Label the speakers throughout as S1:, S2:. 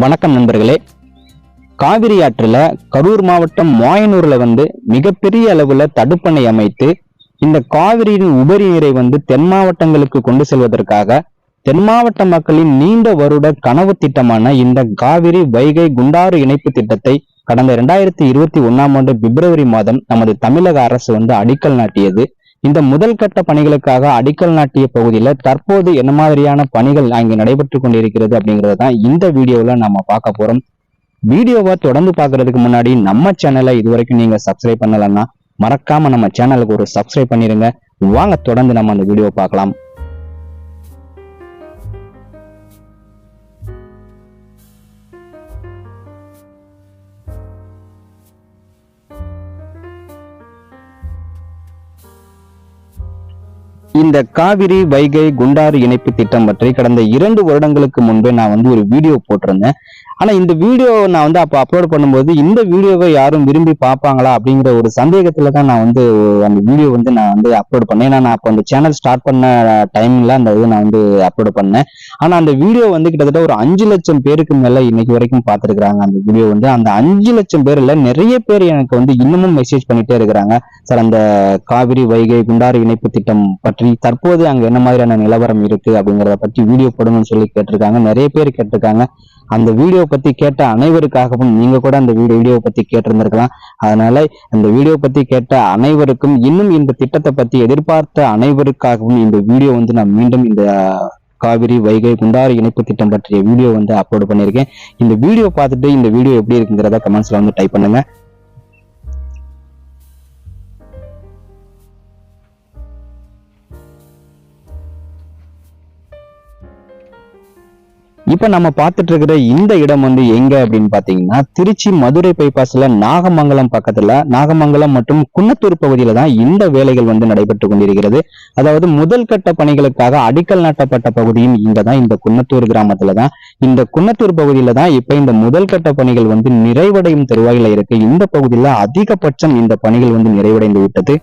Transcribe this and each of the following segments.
S1: வணக்கம் நண்பர்களே. காவிரி ஆற்றில் கரூர் மாவட்டம் மாயனூர்ல வந்து மிகப்பெரிய அளவில் தடுப்பணை அமைத்து இந்த காவிரியின் உபரி நீரை வந்து தென் மாவட்டங்களுக்கு கொண்டு செல்வதற்காக தென் மாவட்ட மக்களின் நீண்ட வருட கனவு திட்டமான இந்த காவிரி வைகை குண்டாறு இணைப்பு திட்டத்தை கடந்த இரண்டாயிரத்தி இருபத்தி ஒன்னாம் ஆண்டு பிப்ரவரி மாதம் நமது தமிழக அரசு வந்து அடிக்கல் நாட்டியது. இந்த முதல் கட்ட பணிகளுக்காக அடிக்கல் நாட்டிய பகுதியில தற்போது என்ன மாதிரியான பணிகள் அங்கே நடைபெற்று கொண்டிருக்கிறது அப்படிங்கறத தான் இந்த வீடியோல நம்ம பார்க்க போறோம். வீடியோவை தொடர்ந்து பார்க்கறதுக்கு முன்னாடி நம்ம சேனலை இதுவரைக்கும் நீங்க சப்ஸ்கிரைப் பண்ணலன்னா மறக்காம நம்ம சேனலுக்கு ஒரு சப்ஸ்கிரைப் பண்ணிருங்க. வாங்க தொடர்ந்து நம்ம அந்த வீடியோ பார்க்கலாம். இந்த காவிரி வைகை குண்டாறு இணைப்பு திட்டம் பற்றி கடந்த இரண்டு வருடங்களுக்கு முன்பே நான் வந்து ஒரு வீடியோ போட்டிருந்தேன். ஆனா இந்த வீடியோ நான் வந்து அப்போ அப்லோட் பண்ணும்போது இந்த வீடியோவை யாரும் விரும்பி பார்ப்பாங்களா அப்படிங்கிற ஒரு சந்தேகத்துல தான் நான் வந்து அந்த வீடியோ வந்து நான் வந்து அப்லோட் பண்ணேன். ஏன்னா நான் அப்போ அந்த சேனல் ஸ்டார்ட் பண்ண டைம்ல அந்த இது நான் வந்து அப்லோட் பண்ணேன். ஆனா அந்த வீடியோ வந்து கிட்டத்தட்ட ஒரு அஞ்சு லட்சம் பேருக்கு மேல இன்னைக்கு வரைக்கும் பார்த்துருக்காங்க அந்த வீடியோ வந்து. அந்த அஞ்சு லட்சம் பேர்ல நிறைய பேர் எனக்கு வந்து இன்னமும் மெசேஜ் பண்ணிட்டே இருக்கிறாங்க. சார் அந்த காவிரி வைகை குண்டாறு இணைப்பு திட்டம் பற்றி தற்போது அங்க என்ன மாதிரியான நிலவரம் இருக்கு அப்படிங்கறத பற்றி வீடியோ போடணும்னு சொல்லி கேட்டிருக்காங்க. நிறைய பேர் கேட்டிருக்காங்க. அந்த வீடியோ பத்தி கேட்ட அனைவருக்காகவும் நீங்க கூட அந்த வீடியோ வீடியோ பத்தி கேட்டிருந்திருக்கலாம். அதனால இந்த வீடியோ பத்தி கேட்ட அனைவருக்கும் இன்னும் இந்த திட்டத்தை பத்தி எதிர்பார்த்த அனைவருக்காகவும் இந்த வீடியோ வந்து நான் மீண்டும் இந்த காவிரி வைகை குண்டாறு இணைப்பு திட்டம் பற்றிய வீடியோ வந்து அப்லோட் பண்ணியிருக்கேன். இந்த வீடியோ பார்த்துட்டு இந்த வீடியோ எப்படி இருக்குங்கிறத கமெண்ட்ஸ்ல வந்து டைப் பண்ணுங்க. இப்ப நம்ம பார்த்துட்டு இருக்கிற இந்த இடம் வந்து எங்க அப்படின்னு பாத்தீங்கன்னா திருச்சி மதுரை பைபாஸ்ல நாகமங்கலம் பக்கத்துல நாகமங்கலம் மற்றும் குன்னத்தூர் பகுதியில தான் இந்த வேலைகள் வந்து நடைபெற்று கொண்டிருக்கிறது. அதாவது முதல் கட்ட பணிகளுக்காக அடிக்கல் நாட்டப்பட்ட பகுதியும் இங்க தான் இந்த குன்னத்தூர் கிராமத்துல தான். இந்த குன்னத்தூர் பகுதியில தான் இப்ப இந்த முதல் கட்ட பணிகள் வந்து நிறைவடையும் தருவாயில இருக்கு. இந்த பகுதியில அதிகபட்சம் இந்த பணிகள் வந்து நிறைவடைந்து விட்டது.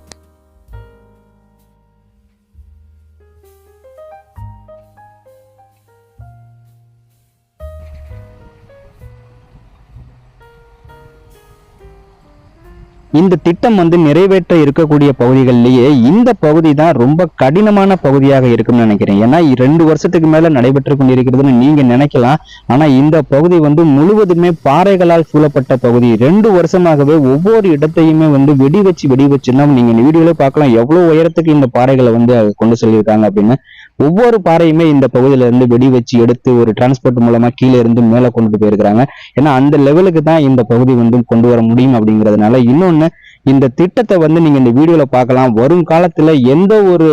S1: இந்த திட்டம் வந்து நிறைவேற்ற இருக்கக்கூடிய பகுதிகளிலேயே இந்த பகுதி தான் ரொம்ப கடினமான பகுதியாக இருக்கும்னு நினைக்கிறேன். ஏன்னா ரெண்டு வருஷத்துக்கு மேல நடைபெற்று கொண்டிருக்கிறதுன்னு நீங்க நினைக்கலாம். ஆனா இந்த பகுதி வந்து முழுவதுமே பாறைகளால் சூழப்பட்ட பகுதி. ரெண்டு வருஷமாகவே ஒவ்வொரு இடத்தையுமே வந்து வெடி வச்சு வெடி வச்சுன்னா நீங்க வீடியோல பார்க்கலாம். எவ்வளவு உயரத்துக்கு இந்த பாறைகளை வந்து கொண்டு சொல்லியிருக்காங்க அப்படின்னு. ஒவ்வொரு பாறையுமே இந்த பகுதியில இருந்து வெடி வச்சு எடுத்து ஒரு டிரான்ஸ்போர்ட் மூலமா கீழே இருந்து மேல கொண்டு போயிருக்கிறாங்க. ஏன்னா அந்த லெவலுக்கு தான் இந்த பகுதி வந்து கொண்டு வர முடியும் அப்படிங்கிறதுனால இன்னொன்னு இந்த திட்டத்தை வந்து நீங்க இந்த வீடியோல பார்க்கலாம். வரும் காலத்துல எந்த ஒரு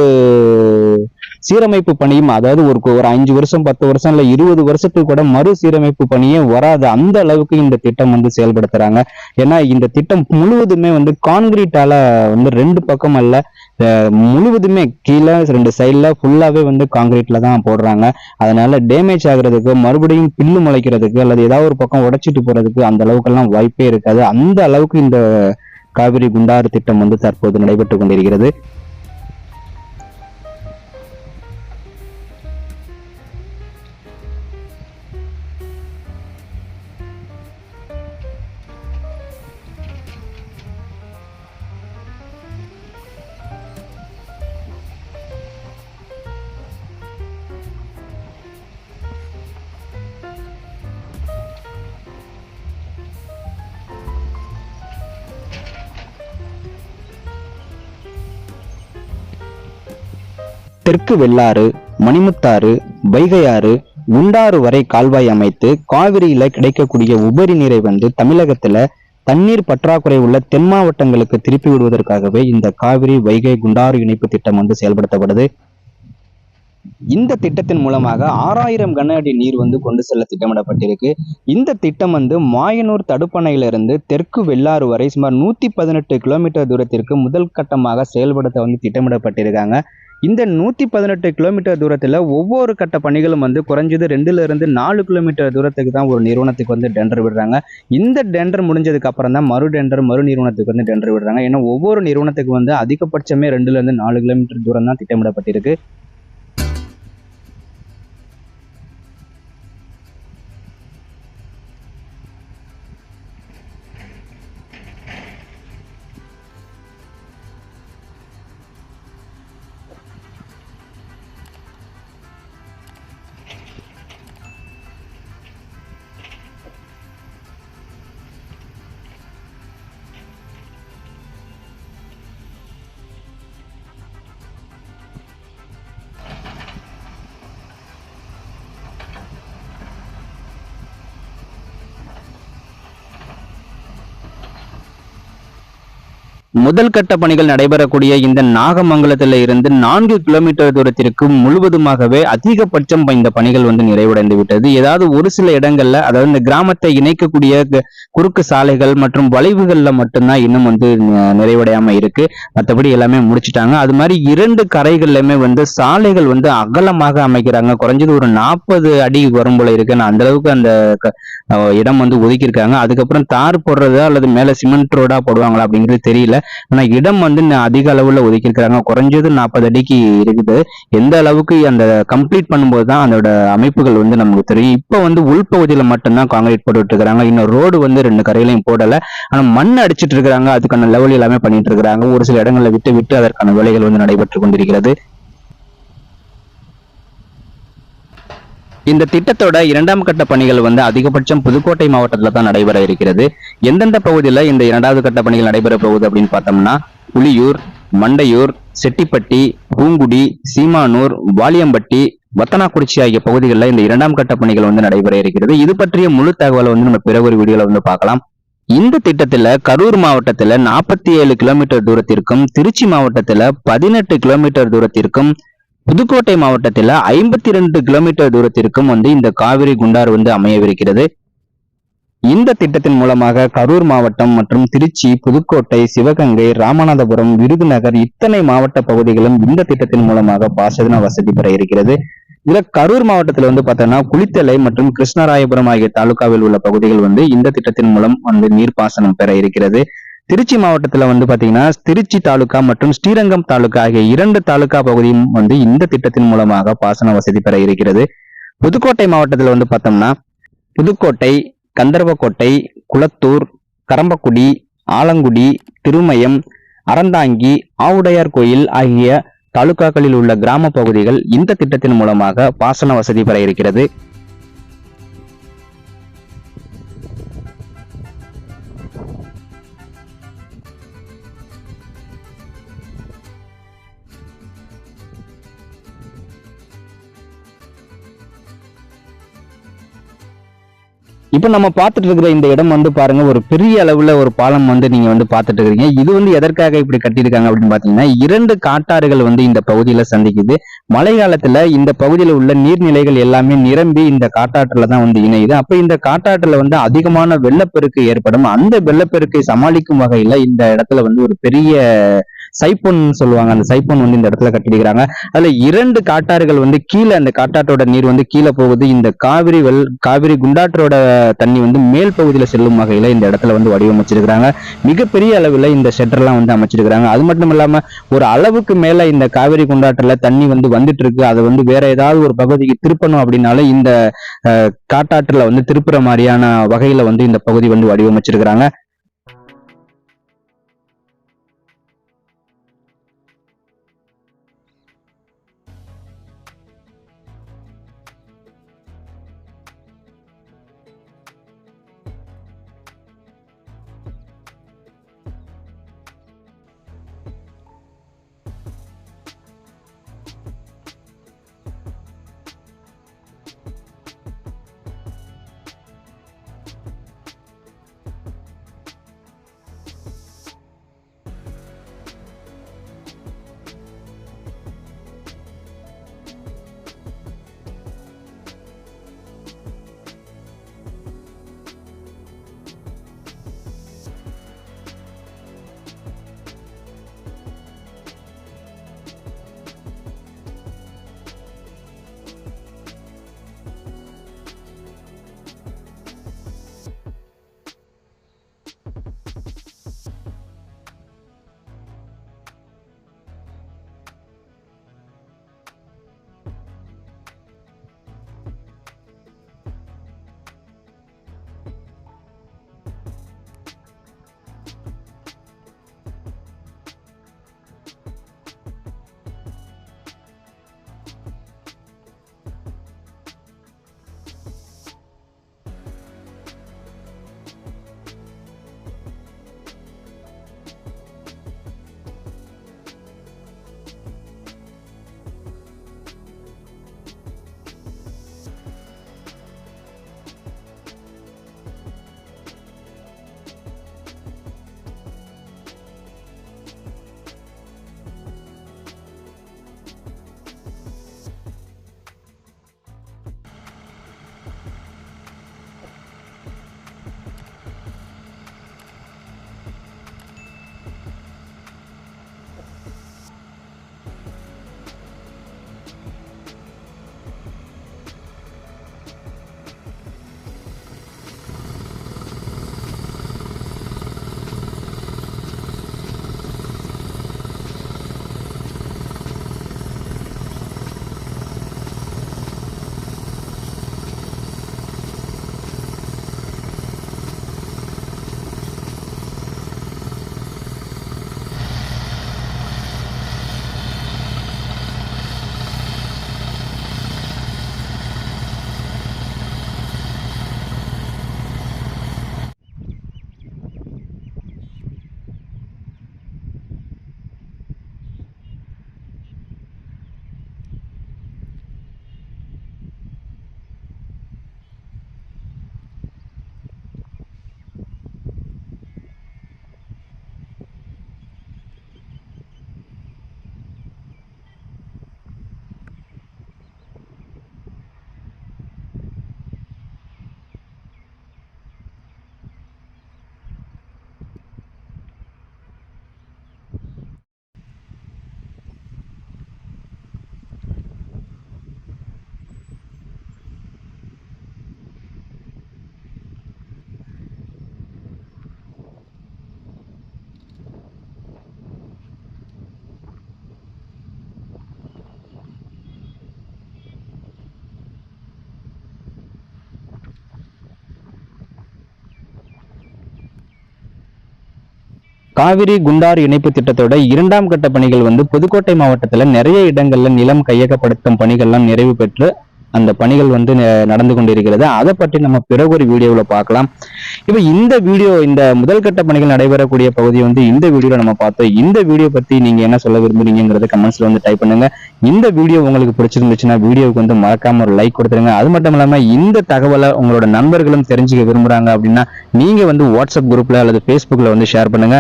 S1: சீரமைப்பு பணியும் அதாவது ஒரு ஒரு அஞ்சு வருஷம் பத்து வருஷம் இல்ல இருபது வருஷத்துக்கு கூட மறு சீரமைப்பு பணியே வராது. அந்த அளவுக்கு இந்த திட்டம் வந்து செயல்படுத்துறாங்க. ஏன்னா இந்த திட்டம் முழுவதுமே வந்து கான்கிரீட்டால வந்து ரெண்டு பக்கம் அல்ல. முழுவதுமே கீழே ரெண்டு சைடில் ஃபுல்லாவே வந்து காங்கிரீட்டில் தான் போடுறாங்க. அதனால டேமேஜ் ஆகிறதுக்கு மறுபடியும் பில்லு முளைக்கிறதுக்கு அல்லது ஏதாவது ஒரு பக்கம் உடைச்சிட்டு போறதுக்கு அந்த அளவுக்கெல்லாம் வாய்ப்பே இருக்காது. அந்த அளவுக்கு இந்த காவிரி குண்டாறு திட்டம் வந்து தற்போது நடைபெற்று கொண்டிருக்கிறது. தெற்கு வெள்ளாறு மணிமுத்தாறு வைகையாறு குண்டாறு வரை கால்வாய் அமைத்து காவிரியில கிடைக்கக்கூடிய உபரி நீரை வந்து தமிழகத்துல தண்ணீர் பற்றாக்குறை உள்ள தென் மாவட்டங்களுக்கு திருப்பி விடுவதற்காகவே இந்த காவிரி வைகை குண்டாறு இணைப்பு திட்டம் வந்து செயல்படுத்தப்படுது. இந்த திட்டத்தின் மூலமாக ஆறாயிரம் கன அடி நீர் வந்து கொண்டு செல்ல திட்டமிடப்பட்டிருக்கு. இந்த திட்டம் வந்து மாயனூர் தடுப்பணையிலிருந்து தெற்கு வெள்ளாறு வரை சுமார் நூத்தி பதினெட்டு கிலோமீட்டர் தூரத்திற்கு முதல் கட்டமாக செயல்படுத்த வந்து திட்டமிடப்பட்டிருக்காங்க. இந்த நூத்தி பதினெட்டு கிலோமீட்டர் தூரத்துல ஒவ்வொரு கட்ட பணிகளும் வந்து குறைஞ்சது ரெண்டுல இருந்து நாலு கிலோமீட்டர் தூரத்துக்கு தான் ஒரு நிறுவனத்துக்கு வந்து டெண்டர் விடுறாங்க. இந்த டெண்டர் முடிஞ்சதுக்கு அப்புறம் தான் மறு டெண்டர் மறு நிறுவனத்துக்கு வந்து டெண்டர் விடுறாங்க. ஏன்னா ஒவ்வொரு நிறுவனத்துக்கு வந்து அதிகபட்சமே ரெண்டுல இருந்து நாலு கிலோமீட்டர் தூரம் தான் திட்டமிடப்பட்டிருக்கு. முதல் கட்ட பணிகள் நடைபெறக்கூடிய இந்த நாகமங்கலத்தில் இருந்து நான்கு கிலோமீட்டர் தூரத்திற்கு முழுவதுமாகவே அதிகபட்சம் இந்த பணிகள் வந்து நிறைவடைந்து விட்டது ஏதாவது ஒரு சில இடங்கள்ல அதாவது இந்த கிராமத்தை இணைக்கக்கூடிய குறுக்கு சாலைகள் மற்றும் வளைவுகள்ல மட்டும்தான் இன்னும் வந்து நிறைவடையாம இருக்கு. மற்றபடி எல்லாமே முடிச்சிட்டாங்க. அது மாதிரி இரண்டு கரைகள்லயுமே வந்து சாலைகள் வந்து அகலமாக அமைக்கிறாங்க. குறைஞ்சது ஒரு நாற்பது அடி வரும் போல இருக்கு. அந்த அளவுக்கு அந்த க- இடம் வந்து ஒதுக்கியிருக்காங்க. அதுக்கப்புறம் தார் போடுறதா அல்லது மேல சிமெண்ட் ரோடா போடுவாங்களா அப்படிங்கிறது தெரியல. ஆனா இடம் வந்து அதிக அளவுல ஒதுக்கியிருக்காங்க குறைஞ்சது நாற்பது அடிக்கு இருக்குது. எந்த அளவுக்கு அந்த கம்ப்ளீட் பண்ணும்போது தான் அதோட அமைப்புகள் வந்து நமக்கு தெரியும். இப்போ வந்து உள்பகுதியில மட்டும்தான் காங்கிரீட் போட்டுட்டு இருக்காங்க இன்னும் ரோடு வந்து ரெண்டு கரையிலையும் போடல. ஆனா மண் அடிச்சிட்டு இருக்கிறாங்க. அதுக்கான லெவல் எல்லாமே பண்ணிட்டு இருக்காங்க ஒரு சில இடங்களில் விட்டு விட்டு அதற்கான வேலைகள் வந்து நடைபெற்று கொண்டிருக்கிறது. இந்த திட்டத்தோட இரண்டாம் கட்ட பணிகள் வந்து அதிகபட்சம் புதுக்கோட்டை மாவட்டத்துல தான் நடைபெற இருக்கிறது. எந்தெந்த பகுதியில இந்த இரண்டாவது கட்ட பணிகள் நடைபெற போகுது அப்படின்னு பார்த்தோம்னா புலியூர் மண்டையூர் செட்டிப்பட்டி பூங்குடி சீமானூர் வாலியம்பட்டி வத்தனாக்குறிச்சி ஆகிய பகுதிகளில் இந்த இரண்டாம் கட்ட பணிகள் வந்து நடைபெற இருக்கிறது. இது பற்றிய முழு தகவலை வந்து நம்ம பிற ஒரு வீடியோல வந்து பார்க்கலாம். இந்த திட்டத்துல கரூர் மாவட்டத்துல நாற்பத்தி ஏழு கிலோமீட்டர் தூரத்திற்கும் திருச்சி மாவட்டத்துல பதினெட்டு கிலோமீட்டர் தூரத்திற்கும் புதுக்கோட்டை மாவட்டத்தில் ஐம்பத்தி ரெண்டு கிலோமீட்டர் தூரத்திற்கும் வந்து இந்த காவிரி குண்டார் வந்து அமையவிருக்கிறது. இந்த திட்டத்தின் மூலமாக கரூர் மாவட்டம் மற்றும் திருச்சி புதுக்கோட்டை சிவகங்கை ராமநாதபுரம் விருதுநகர் இத்தனை மாவட்ட பகுதிகளும் இந்த திட்டத்தின் மூலமாக பாசன வசதி பெற இருக்கிறது. இதுல கரூர் மாவட்டத்துல வந்து பார்த்தோம்னா குளித்தலை மற்றும் கிருஷ்ணராயபுரம் ஆகிய தாலுகாவில் உள்ள பகுதிகள் வந்து இந்த திட்டத்தின் மூலம் வந்து நீர்ப்பாசனம் பெற இருக்கிறது. திருச்சி மாவட்டத்தில் வந்து பார்த்தீங்கன்னா திருச்சி தாலுகா மற்றும் ஸ்ரீரங்கம் தாலுகா ஆகிய இரண்டு தாலுகா பகுதியும் வந்து இந்த திட்டத்தின் மூலமாக பாசன வசதி பெற இருக்கிறது. புதுக்கோட்டை மாவட்டத்தில் வந்து பார்த்தோம்னா புதுக்கோட்டை கந்தர்வக்கோட்டை குளத்தூர் கரம்பக்குடி ஆலங்குடி திருமயம் அறந்தாங்கி ஆவுடையார் கோயில் ஆகிய தாலுகாக்களில் உள்ள கிராம பகுதிகள் இந்த திட்டத்தின் மூலமாக பாசன வசதி பெற இருக்கிறது. இப்போ நம்ம பார்த்துட்டு இருக்கிற இந்த இடம் வந்து பாருங்க ஒரு பெரிய அளவுல ஒரு பாலம் வந்து நீங்க வந்து பார்த்துட்டு இருக்கீங்க இது வந்து எதற்காக இப்படி கட்டியிருக்காங்க அப்படின்னு பாத்தீங்கன்னா இரண்டு காட்டாறுகள் வந்து இந்த பகுதியில சந்திக்குது. மழை காலத்துல இந்த பகுதியில உள்ள நீர்நிலைகள் எல்லாமே நிரம்பி இந்த காட்டாற்றுல தான் வந்து இணையுது. அப்ப இந்த காட்டாற்றுல வந்து அதிகமான வெள்ளப்பெருக்கு ஏற்படும். அந்த வெள்ளப்பெருக்கை சமாளிக்கும் வகையில இந்த இடத்துல வந்து ஒரு பெரிய சைப்பொன் சொல்லுவாங்க. அந்த சைப்பொன் வந்து இந்த இடத்துல கட்டிடுகிறாங்க அதுல இரண்டு காட்டாறுகள் வந்து கீழே அந்த காட்டாற்றோட நீர் வந்து கீழே போகுது. இந்த காவிரி வெல் காவிரி குண்டாற்றோட தண்ணி வந்து மேல் பகுதியில செல்லும் வகையில இந்த இடத்துல வந்து வடிவமைச்சிருக்கிறாங்க. மிகப்பெரிய அளவில் இந்த ஷெட்டர்லாம் வந்து அமைச்சிருக்கிறாங்க. அது மட்டும் இல்லாம ஒரு அளவுக்கு மேல இந்த காவிரி குண்டாற்றுல தண்ணி வந்து வந்துட்டு இருக்கு அதை வந்து வேற ஏதாவது ஒரு பகுதிக்கு திருப்பணும் அப்படின்னால இந்த காட்டாற்றில் வந்து திருப்புற மாதிரியான வகையில வந்து இந்த பகுதி வந்து வடிவமைச்சிருக்கிறாங்க. காவிரி குண்டாறு இணைப்பு திட்டத்தோட இரண்டாம் கட்ட பணிகள் வந்து புதுக்கோட்டை மாவட்டத்தில் நிறைய இடங்கள்ல நிலம் கையகப்படுத்தும் பணிகள்லாம் நிறைவு பெற்று அந்த பணிகள் வந்து நடந்து கொண்டிருக்கிறது. அதை பற்றி நம்ம பிறகு ஒரு வீடியோவில் பார்க்கலாம். இப்போ இந்த வீடியோ இந்த முதல் கட்ட பணிகள் நடைபெறக்கூடிய பகுதியை வந்து இந்த வீடியோவில் நம்ம பார்த்தோம். இந்த வீடியோ பற்றி நீங்கள் என்ன சொல்ல விரும்புறீங்கிறத கமெண்ட்ஸில் வந்து டைப் பண்ணுங்க. இந்த வீடியோ உங்களுக்கு பிடிச்சிருந்துச்சுன்னா வீடியோவுக்கு வந்து மறக்காம ஒரு லைக் கொடுத்துருங்க. அது மட்டும் இல்லாமல் இந்த தகவலை உங்களோட நண்பர்களும் தெரிஞ்சுக்க விரும்புகிறாங்க அப்படின்னா நீங்கள் வந்து வாட்ஸ்அப் குரூப்பில் அல்லது ஃபேஸ்புக்கில் வந்து ஷேர் பண்ணுங்க.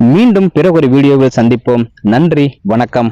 S1: மீண்டும் பிறகு ஒரு வீடியோவில் சந்திப்போம். நன்றி வணக்கம்.